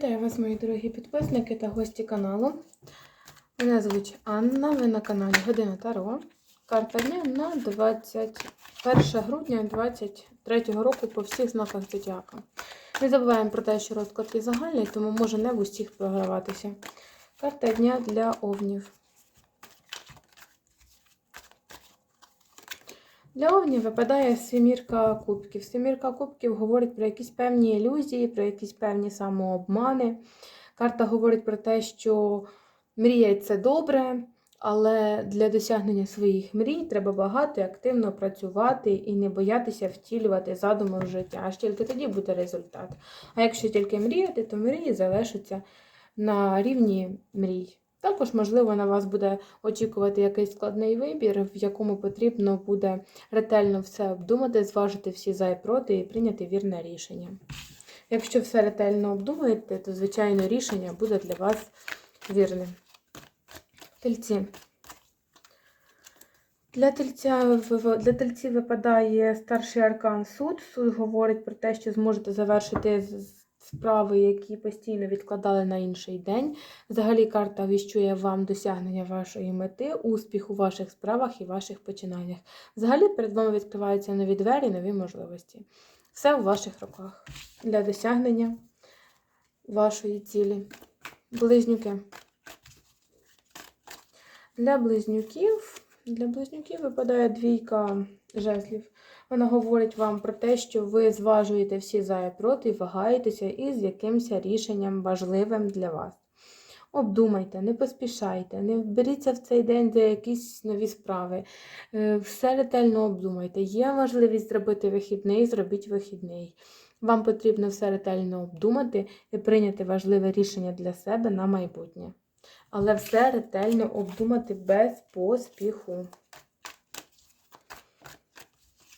Вітаю вас, мої дорогі підписники та гості каналу. Мене звуть Анна, ви на каналі Година Таро. Карта дня на 21 грудня 2023 року по всіх знаках зодіака. Не забуваємо про те, що розклад є загальний, тому може не в усіх програватися. Карта дня для овнів. Для овнів випадає семірка кубків. Семірка кубків говорить про якісь певні ілюзії, про якісь певні самообмани. Карта говорить про те, що мріять це добре, але для досягнення своїх мрій треба багато і активно працювати і не боятися втілювати задуми в життя. Аж тільки тоді буде результат. А якщо тільки мріяти, то мрії залишаться на рівні мрій. Також, можливо, на вас буде очікувати якийсь складний вибір, в якому потрібно буде ретельно все обдумати, зважити всі за і проти і прийняти вірне рішення. Якщо все ретельно обдумаєте, то, звичайно, рішення буде для вас вірним. Тельці. Для тельця, для тельців випадає старший аркан суд. Суд говорить про те, що зможете завершити справи, які постійно відкладали на інший день. Взагалі, карта віщує вам досягнення вашої мети, успіх у ваших справах і ваших починаннях. Взагалі, перед вами відкриваються нові двері, нові можливості. Все у ваших руках для досягнення вашої цілі. Близнюки. Для близнюків, для близнюків випадає двійка жезлів. Вона говорить вам про те, що ви зважуєте всі за і проти, вагаєтеся із якимось рішенням важливим для вас. Обдумайте, не поспішайте, не беріться в цей день за якісь нові справи. Е, все ретельно обдумайте. Є можливість зробити вихідний, зробіть вихідний. Вам потрібно все ретельно обдумати і прийняти важливе рішення для себе на майбутнє. Але все ретельно обдумати без поспіху.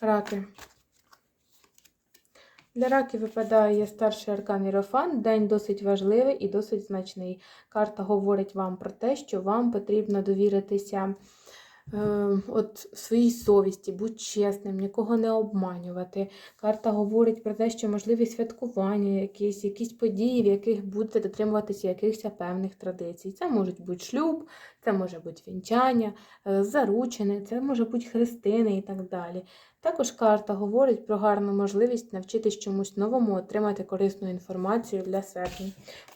Раки. Для раків випадає старший аркан Ірофан. День досить важливий і досить значний. Карта говорить вам про те, що вам потрібно довіритися от своїй совісті, будь чесним, нікого не обманювати. Карта говорить про те, що можливі святкування, якісь якісь події, в яких будете дотримуватися якихось певних традицій. Це можуть бути шлюб, це може бути вінчання, е, заручини, це може бути хрестини і так далі. Також карта говорить про гарну можливість навчитись чомусь новому, отримати корисну інформацію для себе.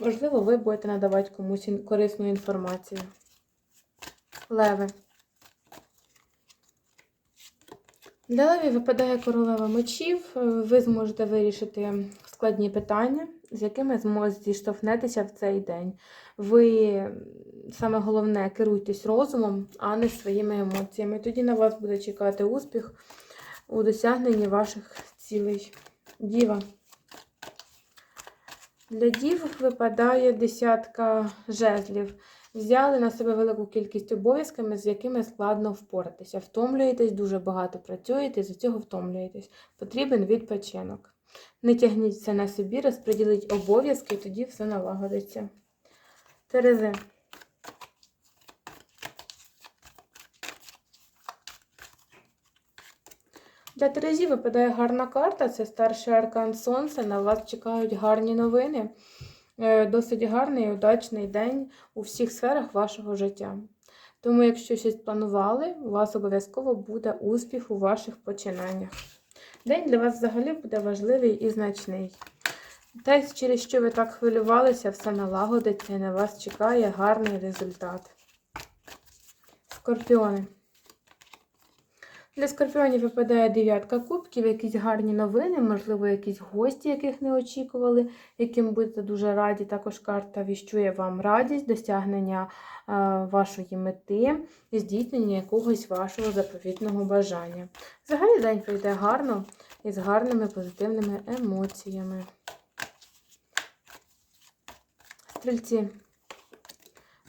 Можливо, ви будете надавати комусь корисну інформацію. Леви. Леві випадає королева мечів. Ви зможете вирішити складні питання, з якими зіштовхнетеся в цей день. Ви, саме головне, керуйтесь розумом, а не своїми емоціями. Тоді на вас буде чекати успіх у досягненні ваших цілей. Діва. Для дів випадає десятка жезлів. Взяли на себе велику кількість обов'язками, з якими складно впоратися. Втомлюєтесь, дуже багато працюєте, з цього втомлюєтесь. Потрібен відпочинок. Не тягніть це на собі, розподіліть обов'язки, тоді все налагодиться. Терези. Для Терезі випадає гарна карта, це старший аркан Сонця. На вас чекають гарні новини. Е, досить гарний і удачний день у всіх сферах вашого життя. Тому, якщо щось планували, у вас обов'язково буде успіх у ваших починаннях. День для вас взагалі буде важливий і значний. Те, через що ви так хвилювалися, все налагодиться і на вас чекає гарний результат. Скорпіони. Для скорпіонів випадає дев'ятка кубків, якісь гарні новини, можливо, якісь гості, яких не очікували, яким будете дуже раді. Також карта віщує вам радість, досягнення вашої мети і здійснення якогось вашого заповітного бажання. Взагалі день пройде гарно і з гарними позитивними емоціями. Стрільці.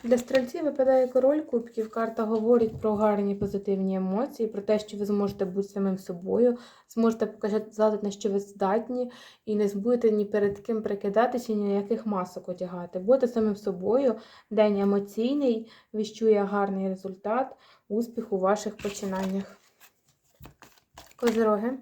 Для стрільців випадає король кубків. Карта говорить про гарні позитивні емоції, про те, що ви зможете бути самим собою, зможете показати, на що ви здатні, і не будете ні перед ким прикидатися, ні ніяких масок одягати. Будете самим собою, день емоційний, віщує гарний результат, успіх у ваших починаннях. Козироги.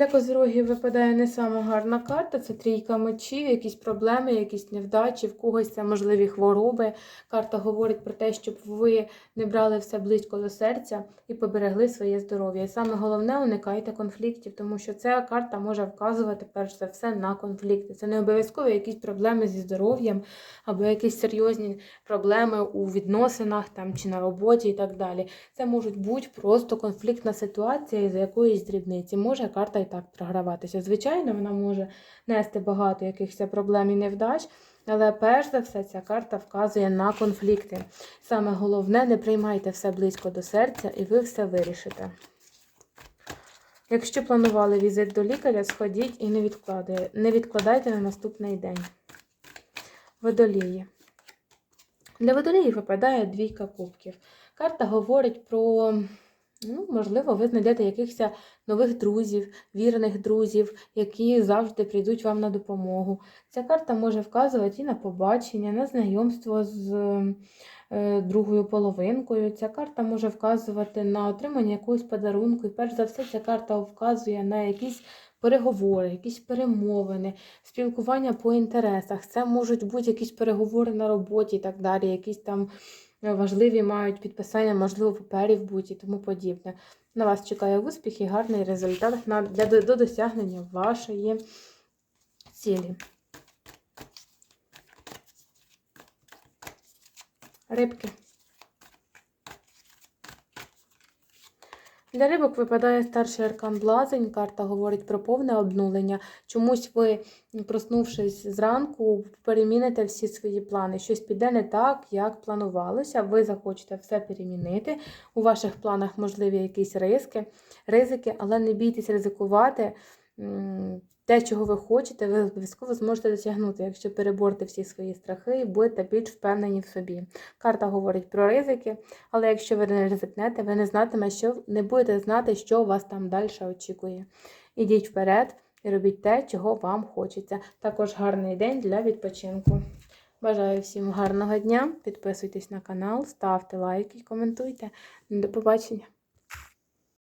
Для козирогів випадає не сама гарна карта, це трійка мечів, якісь проблеми, якісь невдачі, в когось це можливі хвороби. Карта говорить про те, щоб ви не брали все близько до серця і поберегли своє здоров'я. І саме головне, уникайте конфліктів, тому що ця карта може вказувати перш за все на конфлікти. Це не обов'язково якісь проблеми зі здоров'ям або якісь серйозні проблеми у відносинах там чи на роботі і так далі. Це можуть бути просто конфліктна ситуація з якоїсь дрібниці. Може карта так програватися. Звичайно, вона може нести багато якихось проблем і невдач. Але перш за все ця карта вказує на конфлікти. Саме головне, не приймайте все близько до серця, і ви все вирішите. Якщо планували візит до лікаря, сходіть і не відкладайте, не відкладайте на наступний день. Водолії. Для водоліїв випадає двійка кубків. Карта говорить про, ну, можливо, ви знайдете якихось нових друзів, вірних друзів, які завжди прийдуть вам на допомогу. Ця карта може вказувати і на побачення, на знайомство з е, другою половинкою. Ця карта може вказувати на отримання якогось подарунку. І перш за все, ця карта вказує на якісь переговори, якісь перемовини, спілкування по інтересах. Це можуть бути якісь переговори на роботі і так далі, якісь там важливі мають підписання, можливо, паперів будь і тому подібне. На вас чекає успіх і гарний результат для, до досягнення вашої цілі. Рибки. Для рибок випадає старший аркан Блазень. Карта говорить про повне обнулення. Чомусь ви, проснувшись зранку, переміните всі свої плани. Щось піде не так, як планувалося. Ви захочете все перемінити. У ваших планах можливі якісь ризики, ризики, але не бійтесь ризикувати. Те, чого ви хочете, ви обов'язково зможете досягнути, якщо переборете всі свої страхи і будете більш впевнені в собі. Карта говорить про ризики, але якщо ви не ризикнете, ви не знатиме, що не будете знати, що вас там далі очікує. Ідіть вперед і робіть те, чого вам хочеться. Також гарний день для відпочинку. Бажаю всім гарного дня. Підписуйтесь на канал, ставте лайки, коментуйте. До побачення!